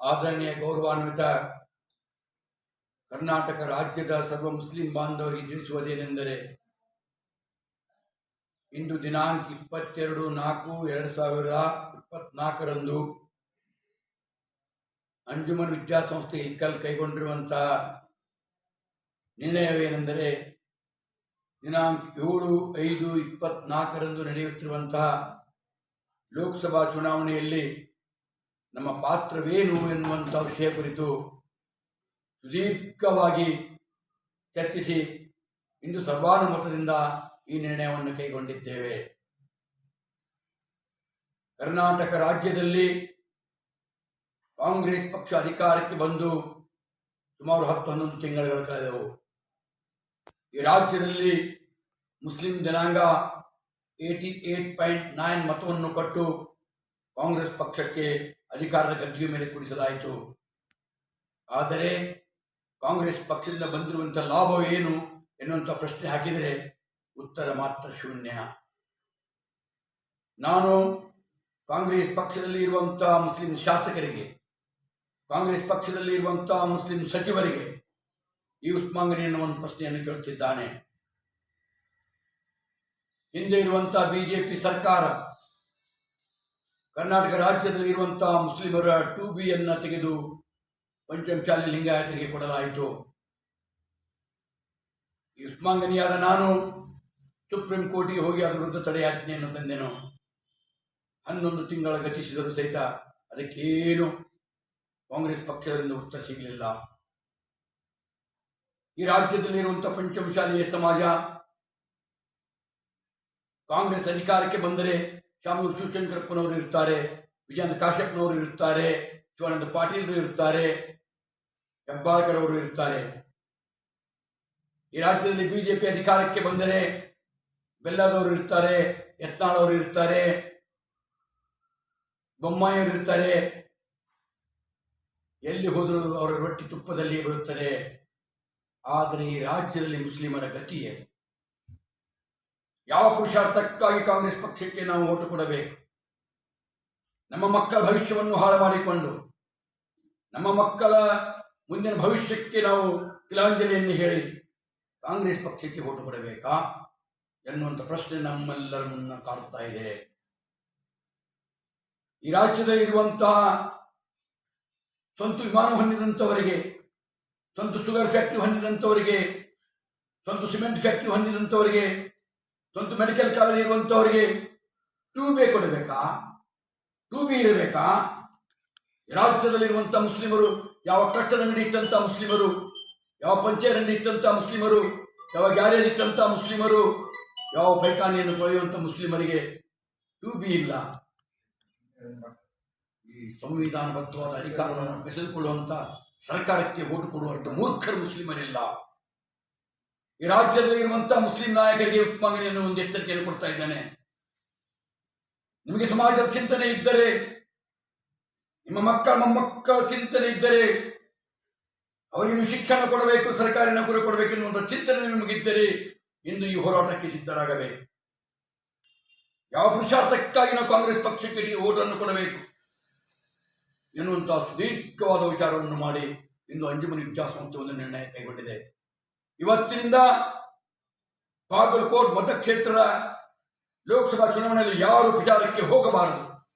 ಆದರಣೀಯ ಗೌರವಾನ್ವಿತ ಕರ್ನಾಟಕ ರಾಜ್ಯದ ಸರ್ವ ಮುಸ್ಲಿಂ ಬಾಂಧವರಿಗೆ ತಿಳಿಸುವುದೇನೆಂದರೆ, ಇಂದು ದಿನಾಂಕ ಇಪ್ಪತ್ತೆರಡು ನಾಲ್ಕು ಎರಡು ಸಾವಿರ ಇಪ್ಪತ್ನಾಲ್ಕರಂದು ಅಂಜುಮನ್ ವಿದ್ಯಾಸಂಸ್ಥೆ ಇಲ್ಕಲ್ ಕೈಗೊಂಡಿರುವಂತಹ ನಿರ್ಣಯವೇನೆಂದರೆ, ದಿನಾಂಕ ಏಳು ಐದು ಇಪ್ಪತ್ನಾಲ್ಕರಂದು ನಡೆಯುತ್ತಿರುವಂತಹ ಲೋಕಸಭಾ ಚುನಾವಣೆಯಲ್ಲಿ ನಮ್ಮ ಪಾತ್ರವೇನು ಎನ್ನುವಂಥ ವಿಷಯ ಕುರಿತು ಸುದೀರ್ಘವಾಗಿ ಚರ್ಚಿಸಿ ಇಂದು ಸರ್ವಾನುಮತದಿಂದ ಈ ನಿರ್ಣಯವನ್ನು ಕೈಗೊಂಡಿದ್ದೇವೆ. ಕರ್ನಾಟಕ ರಾಜ್ಯದಲ್ಲಿ ಕಾಂಗ್ರೆಸ್ ಪಕ್ಷ ಅಧಿಕಾರಕ್ಕೆ ಬಂದು ಸುಮಾರು ಹತ್ತು ಹನ್ನೊಂದು ತಿಂಗಳುಗಳು ಕಳೆದವು. ಈ ರಾಜ್ಯದಲ್ಲಿ ಮುಸ್ಲಿಂ ಜನಾಂಗ ಏಯ್ಟಿ ಏಟ್ ಪಾಯಿಂಟ್ ನೈನ್ ಮತವನ್ನು ಕೊಟ್ಟು ಕಾಂಗ್ರೆಸ್ ಪಕ್ಷಕ್ಕೆ ಅಧಿಕಾರದ ಗದ್ದುಗೆ ಮೇಲೆ ಕೂಡಿಸಲಾಯಿತು. ಆದರೆ ಕಾಂಗ್ರೆಸ್ ಪಕ್ಷದಿಂದ ಬಂದಿರುವಂಥ ಏನು ಎನ್ನುವಂಥ ಪ್ರಶ್ನೆ ಹಾಕಿದರೆ ಉತ್ತರ ಮಾತ್ರ ಶೂನ್ಯ. ನಾನು ಕಾಂಗ್ರೆಸ್ ಪಕ್ಷದಲ್ಲಿ ಇರುವಂಥ ಮುಸ್ಲಿಂ ಶಾಸಕರಿಗೆ, ಕಾಂಗ್ರೆಸ್ ಪಕ್ಷದಲ್ಲಿ ಇರುವಂಥ ಮುಸ್ಲಿಂ ಸಚಿವರಿಗೆ ಈ ಉಸ್ಮಾಂಗನಿ ಎನ್ನುವ ಒಂದು ಪ್ರಶ್ನೆಯನ್ನು ಕೇಳುತ್ತಿದ್ದಾನೆ. ಹಿಂದೆ ಇರುವಂಥ ಬಿಜೆಪಿ ಸರ್ಕಾರ ಕರ್ನಾಟಕ ರಾಜ್ಯದಲ್ಲಿ ಇರುವಂಥ ಮುಸ್ಲಿಮರ ಟು ಬಿಯನ್ನು ತೆಗೆದು ಪಂಚಮಶಾಲಿ ಲಿಂಗಾಯತರಿಗೆ ಕೊಡಲಾಯಿತು. ಯುಷ್ಮಾಂಗನಿಯಾದ ನಾನು ಸುಪ್ರೀಂ ಕೋರ್ಟಿಗೆ ಹೋಗಿ ಅದರ ವಿರುದ್ಧ ತಡೆಯಾಜ್ಞೆಯನ್ನು ತಂದೆನು. ಹನ್ನೊಂದು ತಿಂಗಳ ಗತಿಸಿದರೂ ಸಹಿತ ಅದಕ್ಕೇನು ಕಾಂಗ್ರೆಸ್ ಪಕ್ಷದಿಂದ ಉತ್ತರ ಸಿಗಲಿಲ್ಲ. ಈ ರಾಜ್ಯದಲ್ಲಿರುವಂಥ ಪಂಚಮಶಾಲಿಯ ಸಮಾಜ ಕಾಂಗ್ರೆಸ್ ಅಧಿಕಾರಕ್ಕೆ ಬಂದರೆ ಶಾಮೂರು ಶಿವಶಂಕರಪ್ಪನವರು ಇರ್ತಾರೆ ವಿಜಯಾನಂದ ಕಾಶ್ಯಪ್ನವರು ಇರ್ತಾರೆ ಶಿವಾನಂದ ಪಾಟೀಲ್ರು ಇರ್ತಾರೆ ಹೆಬ್ಬಾಳ್ಕರ್ ಅವರು ಇರ್ತಾರೆ ಈ ರಾಜ್ಯದಲ್ಲಿ ಬಿಜೆಪಿ ಅಧಿಕಾರಕ್ಕೆ ಬಂದರೆ ಬೆಲ್ಲದವರು ಇರ್ತಾರೆ ಯತ್ನಾಳವರು ಇರ್ತಾರೆ ಬೊಮ್ಮಾಯಿಯವರು ಇರ್ತಾರೆ ಎಲ್ಲಿ ಹೋದರೂ ಅವರ ರೊಟ್ಟಿ ತುಪ್ಪದಲ್ಲಿ ಬರುತ್ತದೆ ಆದರೆ ಈ ರಾಜ್ಯದಲ್ಲಿ ಮುಸ್ಲಿಮರ ಗತಿಯೇ ಯಾವ ಪುರುಷಾರ್ಥಕ್ಕಾಗಿ ಕಾಂಗ್ರೆಸ್ ಪಕ್ಷಕ್ಕೆ ನಾವು ಓಟು ಕೊಡಬೇಕು? ನಮ್ಮ ಮಕ್ಕಳ ಭವಿಷ್ಯವನ್ನು ಹಾಳು ಮಾಡಿಕೊಂಡು ನಮ್ಮ ಮಕ್ಕಳ ಮುಂದಿನ ಭವಿಷ್ಯಕ್ಕೆ ನಾವು ತಿಲಾಂಜಲಿಯನ್ನು ಹೇಳಿ ಕಾಂಗ್ರೆಸ್ ಪಕ್ಷಕ್ಕೆ ಓಟು ಕೊಡಬೇಕಾ ಎನ್ನುವಂಥ ಪ್ರಶ್ನೆ ನಮ್ಮೆಲ್ಲರ ಮುನ್ನ ಕಾಡುತ್ತಾ ಇದೆ. ಈ ರಾಜ್ಯದಲ್ಲಿ ಇರುವಂತಹ ಸ್ವಂತ ವಿಮಾನ ಹೊಂದಿದಂಥವರಿಗೆ, ಸ್ವಂತ ಶುಗರ್ ಫ್ಯಾಕ್ಟ್ರಿ ಹೊಂದಿದಂಥವರಿಗೆ, ಸ್ವಂತ ಸಿಮೆಂಟ್ ಫ್ಯಾಕ್ಟ್ರಿ ಹೊಂದಿದಂಥವರಿಗೆ ಸ್ವಂತ ಮೆಡಿಕಲ್ ಕಾಲೇಜ್ ಇರುವಂಥವರಿಗೆ ಟೂ ಬಿ ಕೊಡಬೇಕಾ? ಟೂ ಬಿ ಇರಬೇಕಾ? ರಾಜ್ಯದಲ್ಲಿರುವಂಥ ಮುಸ್ಲಿಮರು, ಯಾವ ಕಟ್ಟದ ಅಂಗಡಿ ಮುಸ್ಲಿಮರು, ಯಾವ ಪಂಚಾಯತ್ ಅಂಗಡಿ ಮುಸ್ಲಿಮರು, ಯಾವ ಗ್ಯಾರೇಜ್ ಇಟ್ಟಂಥ ಮುಸ್ಲಿಮರು, ಯಾವ ಪೈಖಾನೆಯನ್ನು ಕೊಳೆಯುವಂಥ ಮುಸ್ಲಿಮರಿಗೆ ಟೂ ಬಿ ಇಲ್ಲ. ಈ ಸಂವಿಧಾನಬದ್ಧವಾದ ಅಧಿಕಾರವನ್ನು ಬೆಸೆದುಕೊಳ್ಳುವಂಥ ಸರ್ಕಾರಕ್ಕೆ ಓಟು ಕೊಡುವಂಥ ಮೂರ್ಖರು ಮುಸ್ಲಿಮರಿಲ್ಲ. ಈ ರಾಜ್ಯದಲ್ಲಿ ಇರುವಂತಹ ಮುಸ್ಲಿಂ ನಾಯಕರಿಗೆ ಉಸ್ಮಾಂಗನಿಯನ್ನು ಒಂದು ಎಚ್ಚರಿಕೆಯನ್ನು ಕೊಡ್ತಾ ಇದ್ದಾನೆ. ನಿಮಗೆ ಸಮಾಜದ ಚಿಂತನೆ ಇದ್ದರೆ, ನಿಮ್ಮ ಮಕ್ಕಳ ಮೊಮ್ಮಕ್ಕಳ ಚಿಂತನೆ ಇದ್ದರೆ, ಅವರಿಗೆ ನೀವು ಶಿಕ್ಷಣ ಕೊಡಬೇಕು, ಸರ್ಕಾರಿ ನೌಕರಿ ಕೊಡಬೇಕು ಎನ್ನುವಂಥ ಚಿಂತನೆ ನಿಮಗಿದ್ದರೆ, ಇಂದು ಈ ಹೋರಾಟಕ್ಕೆ ಸಿದ್ಧರಾಗಬೇಕು. ಯಾವ ಪುರುಷಾರ್ಥಕ್ಕಾಗಿ ನಾವು ಕಾಂಗ್ರೆಸ್ ಪಕ್ಷಕ್ಕೆ ಓಟನ್ನು ಕೊಡಬೇಕು ಎನ್ನುವಂತಹ ಸುದೀರ್ಘವಾದ ವಿಚಾರವನ್ನು ಮಾಡಿ ಇಂದು ಅಂಜುಮನಿ ವಿದ್ಯಾಸಂಸ್ಥೆ ಒಂದು ನಿರ್ಣಯ ಕೈಗೊಂಡಿದೆ. ಇವತ್ತಿನಿಂದ ಬಾಗಲಕೋಟ್ ಮತಕ್ಷೇತ್ರದ ಲೋಕಸಭಾ ಚುನಾವಣೆಯಲ್ಲಿ ಯಾರು ಪ್ರಚಾರಕ್ಕೆ ಹೋಗಬಾರದು.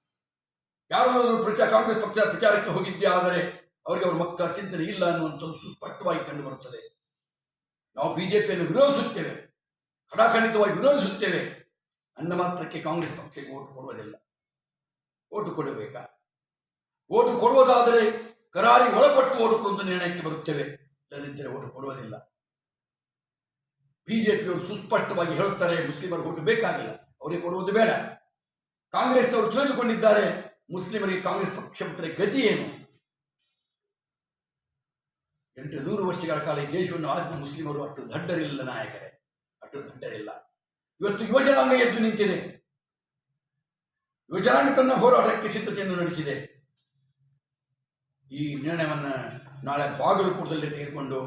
ಯಾರಾದರೂ ಪ್ರಚಾರ ಕಾಂಗ್ರೆಸ್ ಪಕ್ಷ ಪ್ರಚಾರಕ್ಕೆ ಹೋಗಿದ್ದೇ ಆದರೆ ಅವರಿಗೆ ಅವರ ಮಕ್ಕಳ ಚಿಂತನೆ ಇಲ್ಲ ಅನ್ನುವಂಥದ್ದು ಸುಸ್ಪಷ್ಟವಾಗಿ ಕಂಡು ಬರುತ್ತದೆ. ನಾವು ಬಿಜೆಪಿಯನ್ನು ವಿರೋಧಿಸುತ್ತೇವೆ. ಖಡಾಖಂಡಿತವಾಗಿ ವಿರೋಧಿಸುತ್ತೇವೆ. ಅನ್ನ ಮಾತ್ರಕ್ಕೆ ಕಾಂಗ್ರೆಸ್ ಪಕ್ಷಕ್ಕೆ ಓಟು ಕೊಡುವುದಿಲ್ಲ. ಓಟು ಕೊಡಬೇಕಾ? ಓಟು ಕೊಡುವುದಾದರೆ ಕರಾರಿ ಒಳಪಟ್ಟು ಓಟು ಕೊಡುವಂಥ ನಿರ್ಣಯಕ್ಕೆ ಬರುತ್ತೇವೆ. ಇಲ್ಲದಿದ್ದರೆ ಓಟು ಕೊಡುವುದಿಲ್ಲ. ಬಿಜೆಪಿಯವರು ಸುಸ್ಪಷ್ಟವಾಗಿ ಹೇಳುತ್ತಾರೆ ಮುಸ್ಲಿಮರು ಓಟು ಬೇಕಾಗಿಲ್ಲ, ಅವರಿಗೆ ಕೊಡುವುದು ಬೇಡ. ಕಾಂಗ್ರೆಸ್ನವರು ತಿಳಿದುಕೊಂಡಿದ್ದಾರೆ, ಮುಸ್ಲಿಮರಿಗೆ ಕಾಂಗ್ರೆಸ್ ಪಕ್ಷ ಬಿಟ್ಟರೆ ಗತಿ ಏನು? ಎಂಟು ನೂರು ವರ್ಷಗಳ ಕಾಲ ಈ ದೇಶವನ್ನು ಆಳಿದ ಮುಸ್ಲಿಮರು ಅಷ್ಟು ದಡ್ಡರಿಲ್ಲ ನಾಯಕರೇ, ಅಷ್ಟು ದಡ್ಡರಿಲ್ಲ. ಇವತ್ತು ಯುವಜನಾಂಗ ಎದ್ದು ನಿಂತಿದೆ. ಯುವಜನಾಂಗ ತನ್ನ ಹೋರಾಟಕ್ಕೆ ಸಿದ್ಧತೆಯನ್ನು ನಡೆಸಿದೆ. ಈ ನಿರ್ಣಯವನ್ನು ನಾಳೆ ಬಾಗಲಕೋಟದಲ್ಲಿ ತೆಗೆದುಕೊಂಡು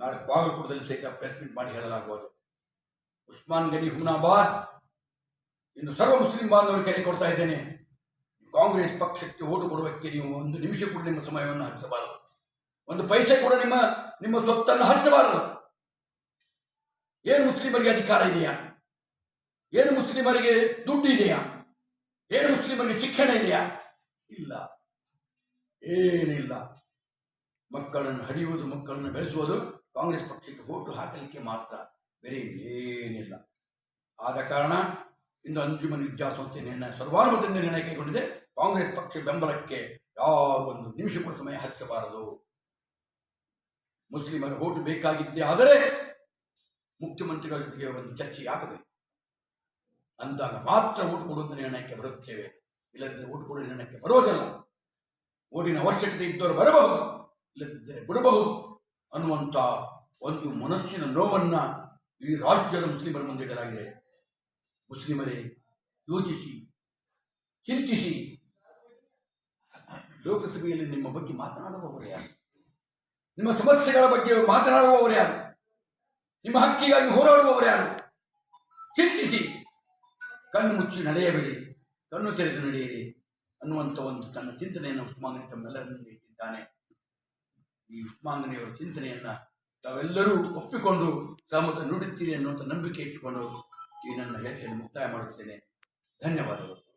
ನಾಳೆ ಬಾಗಲಕೋಟದಲ್ಲಿ ಸಹಿತ ಪ್ರೆಸ್ ಮೀಟ್ ಮಾಡಿ ಹೇಳಲಾಗುವುದು. ಉಸ್ಮಾನ್ ಗನಿ ಹುನಾಬಾದ್ ಇನ್ನು ಸರ್ವ ಮುಸ್ಲಿಂ ಬಾಂಧವರು ಕರೆ ಕೊಡ್ತಾ ಇದ್ದೇನೆ. ಕಾಂಗ್ರೆಸ್ ಪಕ್ಷಕ್ಕೆ ಓಟು ಕೊಡುವುದಕ್ಕೆ ನೀವು ಒಂದು ನಿಮಿಷ ಕೂಡ ನಿಮ್ಮ ಸಮಯವನ್ನು ಹಂಚಬಾರದು. ಒಂದು ಪೈಸೆ ಕೂಡ ನಿಮ್ಮ ನಿಮ್ಮ ಸ್ವತ್ತನ್ನು ಹಂಚಬಾರದು. ಏನು ಮುಸ್ಲಿಮರಿಗೆ ಅಧಿಕಾರ ಇದೆಯಾ? ಏನು ಮುಸ್ಲಿಮರಿಗೆ ದುಡ್ಡು ಇದೆಯಾ? ಏನು ಮುಸ್ಲಿಮರಿಗೆ ಶಿಕ್ಷಣ ಇದೆಯಾ? ಇಲ್ಲ. ಏನಿಲ್ಲ. ಮಕ್ಕಳನ್ನು ಹರಿಯುವುದು, ಮಕ್ಕಳನ್ನು ಬೆಳೆಸುವುದು ಕಾಂಗ್ರೆಸ್ ಪಕ್ಷಕ್ಕೆ ಓಟು ಹಾಕಲಿಕ್ಕೆ ಮಾತ್ರ ಬೇರೆ ಏನಿಲ್ಲ. ಆದ ಕಾರಣ ಇಂದು ಅಂಜುಮನ್ ವಿದ್ಯಾಸಂಸ್ಥೆ ನಿರ್ಣಯ, ಸರ್ವಾನುಮತದಿಂದ ನಿರ್ಣಯ ಕೈಗೊಂಡಿದೆ. ಕಾಂಗ್ರೆಸ್ ಪಕ್ಷ ಬೆಂಬಲಕ್ಕೆ ಯಾವ ಒಂದು ನಿಮಿಷ ಕೂಡ ಸಮಯ ಹಚ್ಚಬಾರದು. ಮುಸ್ಲಿಮರ ಓಟು ಬೇಕಾಗಿದ್ದೇ ಆದರೆ ಮುಖ್ಯಮಂತ್ರಿಗಳ ಜೊತೆಗೆ ಒಂದು ಚರ್ಚೆ ಆಗಬೇಕು. ಅಂದಾಗ ಮಾತ್ರ ಓಟು ಕೊಡುವಂಥ ನಿರ್ಣಯಕ್ಕೆ ಬರುತ್ತೇವೆ. ಇಲ್ಲದಿದ್ದರೆ ಓಟು ಕೊಡುವ ನಿರ್ಣಯಕ್ಕೆ ಬರುವುದಿಲ್ಲ. ಓಟಿನ ಅವಶ್ಯಕತೆ ಇದ್ದವರು ಬರಬಹುದು, ಇಲ್ಲದಿದ್ದರೆ ಬಿಡಬಹುದು. ಅನ್ನುವಂಥ ಒಂದು ಮನಸ್ಸಿನ ನೋವನ್ನು ಈ ರಾಜ್ಯದ ಮುಸ್ಲಿಮರ ಮುಂದೆ ಇಡಲಾಗಿದೆ. ಮುಸ್ಲಿಮರೇ, ಯೋಚಿಸಿ, ಚಿಂತಿಸಿ. ಲೋಕಸಭೆಯಲ್ಲಿ ನಿಮ್ಮ ಬಗ್ಗೆ ಮಾತನಾಡುವವರು ಯಾರು? ನಿಮ್ಮ ಸಮಸ್ಯೆಗಳ ಬಗ್ಗೆ ಮಾತನಾಡುವವರು ಯಾರು? ನಿಮ್ಮ ಹಕ್ಕಿಗಾಗಿ ಹೋರಾಡುವವರು ಯಾರು? ಚಿಂತಿಸಿ. ಕಣ್ಣು ಮುಚ್ಚಿ ನಡೆಯಬೇಡಿ, ಕಣ್ಣು ತೆರೆದು ನಡೆಯಿರಿ ಅನ್ನುವಂಥ ಒಂದು ತನ್ನ ಚಿಂತನೆಯನ್ನು ಉಸ್ಮಾಂಗನಿ ತಮ್ಮೆಲ್ಲರ ಮುಂದೆ ಇಟ್ಟಿದ್ದಾನೆ. ಈ ಉಪ್ಮಾಂಗನೆಯವರ ಚಿಂತನೆಯನ್ನು ತಾವೆಲ್ಲರೂ ಒಪ್ಪಿಕೊಂಡು ಸಮತ ನುಡುತ್ತೀರಿ ಅನ್ನುವಂಥ ನಂಬಿಕೆ ಇಟ್ಟುಕೊಂಡು ಈ ನನ್ನ ಹೇಳಿಕೆಯನ್ನು ಮುಕ್ತಾಯ ಮಾಡುತ್ತೇನೆ. ಧನ್ಯವಾದಗಳು.